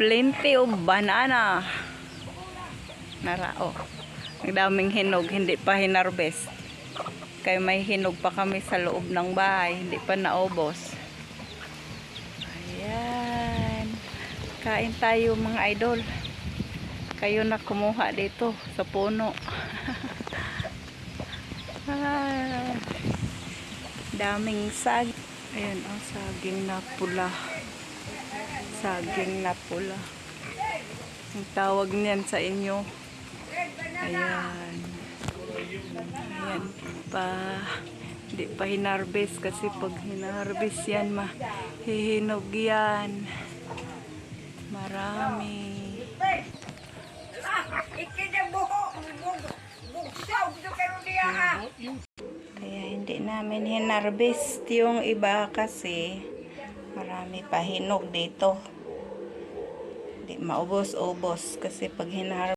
Plenty of banana. Narao. Ang daming hinog, hindi pa hinarbest. Kaya may hinog pa kami sa loob ng bahay, hindi pa naubos. Ayan. Kain tayo mga idol. Kayo na kumuha dito sa puno. ah, daming sag. Ayan, oh, saging na pula. Saging na pula. Ang tawag niyan sa inyo. Ayan. Ayan pa. Hindi pa hinarbest kasi pag hinarbest yan, mahihinog yan. Marami. Kaya hindi namin hinarbest yung iba kasi marami pa hinog dito. Hindi maubos-ubos kasi pag hinarbest